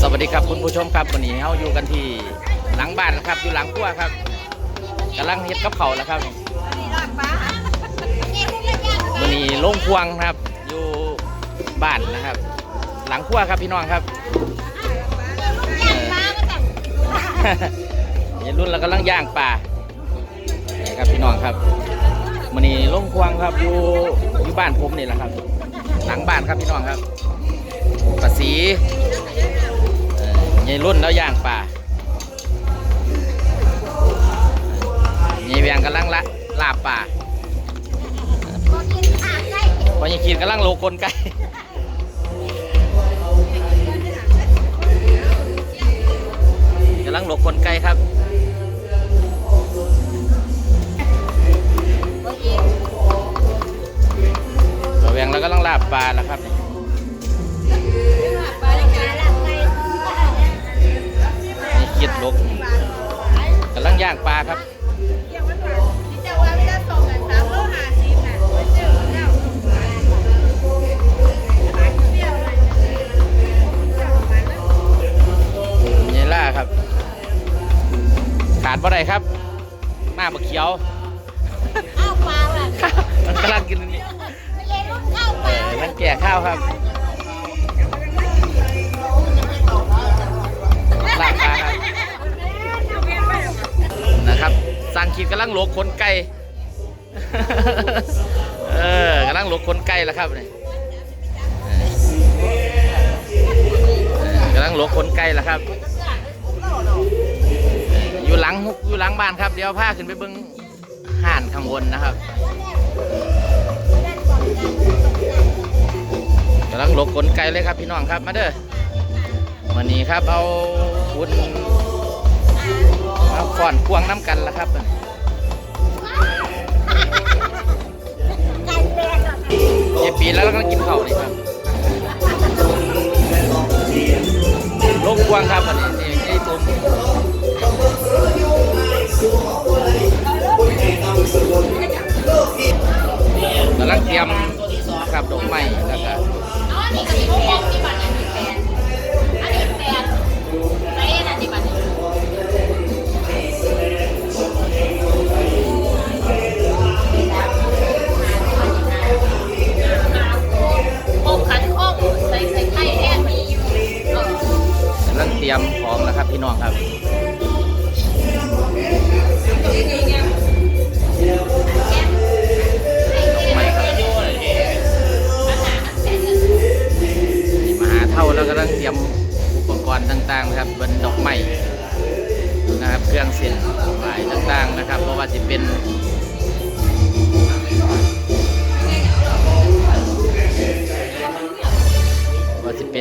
สวัสดีครับคุณผู้ชมครับวันนี้เราอยู่กันที่หลังบ้านนะครับอยู่หลังครัวครับกำลังเฮ็ดกับเขาวแล้วครับวันนี้โล่งควงครับ อยู่บ้านนะครับ หลังครัวครับพี่น้องครับเห็นรุ่นเรากำลังย่างปลานี่ครับพี่น้องครับวันนี้โล่งควงครับอยู่อยู่บ้านผมนี่แหละครับ หลังบ้านครับพี่น้องครับปลาสีเอ่อ ยายรุ่นแล้วย่างปลามีเวียงกำลังละลาบป่าพอยังขีดกำลังโลกลไกกำลังโลกลไกครับตัวเวียงแล้วกำลังลาบปลาแล้วครับ ลกกำลังย่างปลาครับนี่ล่าครับ ขาดบ่ได้ครับมาบะเขียวมันกำลังกินอันนี้เออนั่งแก่ข้าวครับ สั่งขีดกำลังหลกขนไก่เออกำลังหลกขนไก่แล้วครับนี่เออกำลังหลกขนไก่แล้วครับ อยู่หลังฮุกอยู่หลังบ้านครับ เดี๋ยวพาขึ้นไปเบิ้งห่านข้างบนนะครับกำลังหลบขนไก่เลยครับพี่น้องครับมาเด้อวันนี้ครับเอาคุณ อาก่อนควงน้ำกันละครับเจ็ดปีแล้วเราก็กินข้าวนี่ครับลงควงครับวันนี้นี่ไอ้ตุ้มกำลังเตรียมครับดอกไม้แล้วก็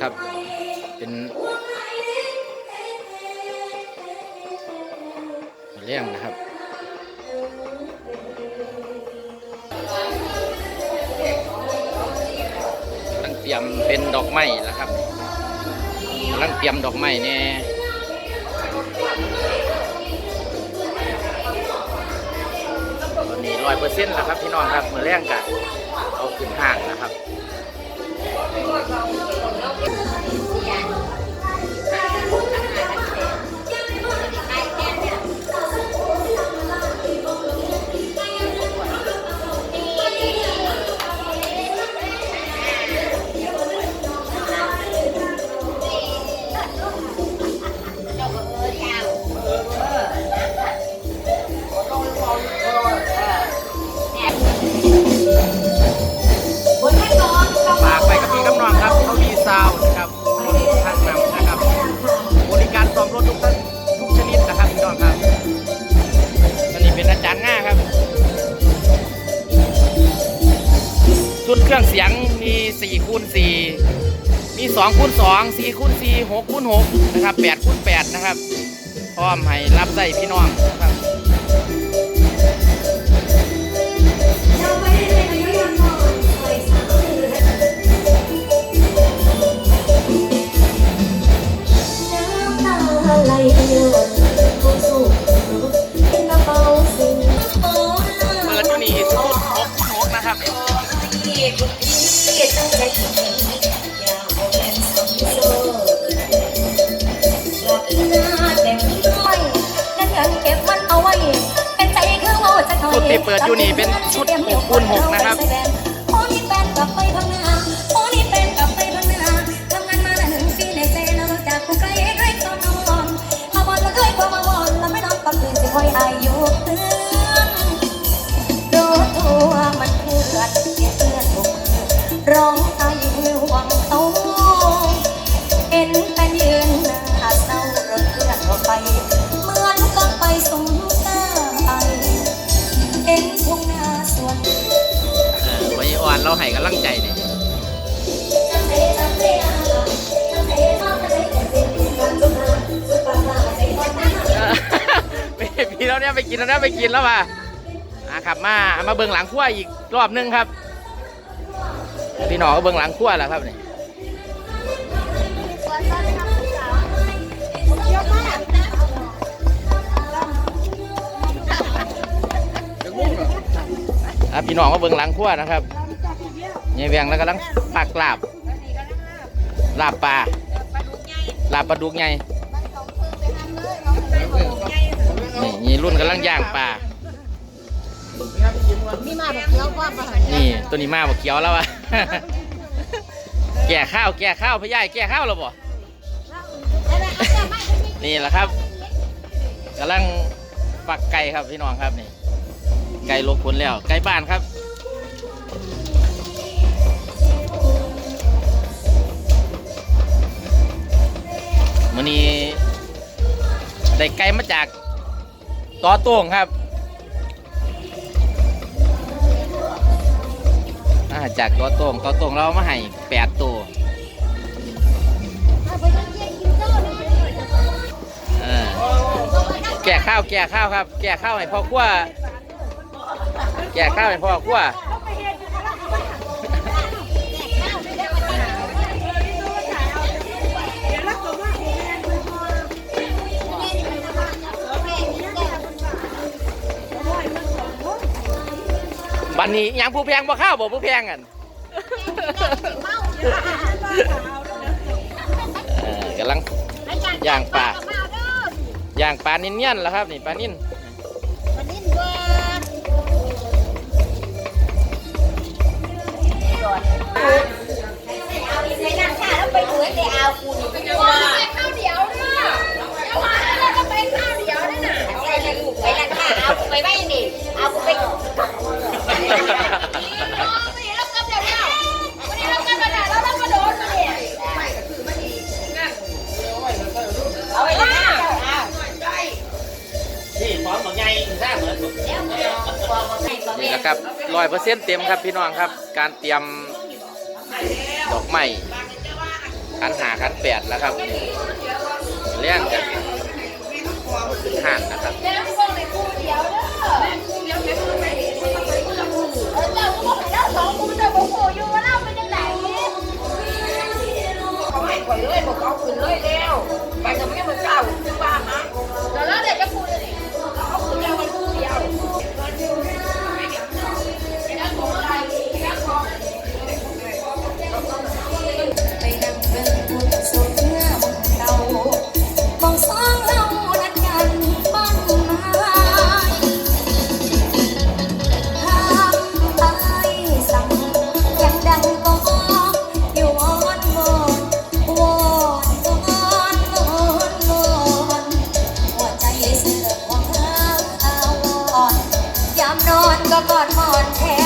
ล้วครับ เป็นเรื่องนะครับกำลังเตรียมเป็นดอกไม้แล้วครับกำลังเตรียมดอกไม้เนี่ยตอนนี้ร้อยเปอร์เซ็นต์แล้วครับพี่น้องครับเมื่อแรงกันเอาขึ้นห้างนะครับ ชุดเครื่องเสียงมี4คูณ4มี2คูณ2 4คูณ4 6คูณ6นะครับ8คูณ8นะครับ พร้อมให้รับได้พี่น้องนะครับ ที่เปิดอยู่นี่เป็นชุด6คูณ6นะครับ เราให้กำลังใจนี่เออไปพี่แล้วเนี่ยไปกินแล้วเนี่ยไปกินแล้วป่ะอะครับมามาเบิ่งหลังขั้วอีกรอบนึงครับ พี่หนอก็เบิ่งหลังขั้วแล้วครับนี่อะพี่น้องก็เบิ่งหลังขั้วนะครับ เนี่ยเวียงแล้วกำลังปักลาบลาบปลาลาบปลาดุกไงนี่นี่รุ่นกำลังย่างปลามีมาแบบเคี้ยวว่ามาหันนี่ตัวนี้มาบอกเขียวแล้วอะแก่ข้าวแก่ข้าวพี่ใหญ่แก่ข้าวแล้วบ่นี่แหละครับกำลังปักไก่ครับพี่น้องครับนี่ ไก่ลกผลแล้วไก่บ้านครับ มันนี้ได้ไก่มาจากต่อต้งครับาจากตัวตรงตัวตรงเรามาให้แปดตัวแก่ข้าวแก่ข้าวครับ แก่ข้าวให้พ่อขั้วแก่ข้าวให้พ่อขั้ว บันนี้ยังผู้แพงบ่ข้าวบ่ผู้แพงกันเออกำลังย่างปลาย่างปลานิ่นๆแล้วครับนี่ปลานิ่นวันนี้ว่าเอาอีกในแล้วไปนี่เอาคุณว่าข้าวเดียวเนาะจะมาแล้วก็ไปข้าวเดียวนั่นไป อยเปอร์เซ็นต์เต็มครับพี่น้องครับ การเตรียมดอกไม้ขันหาขันแปดแล้วครับนี่เลี้ยงกันขึ้นห่านนะครับเดี๋ยวส่งในคู่เดียเด้อ กว่าเธออาวรยามนอนก็กอดหมอนแท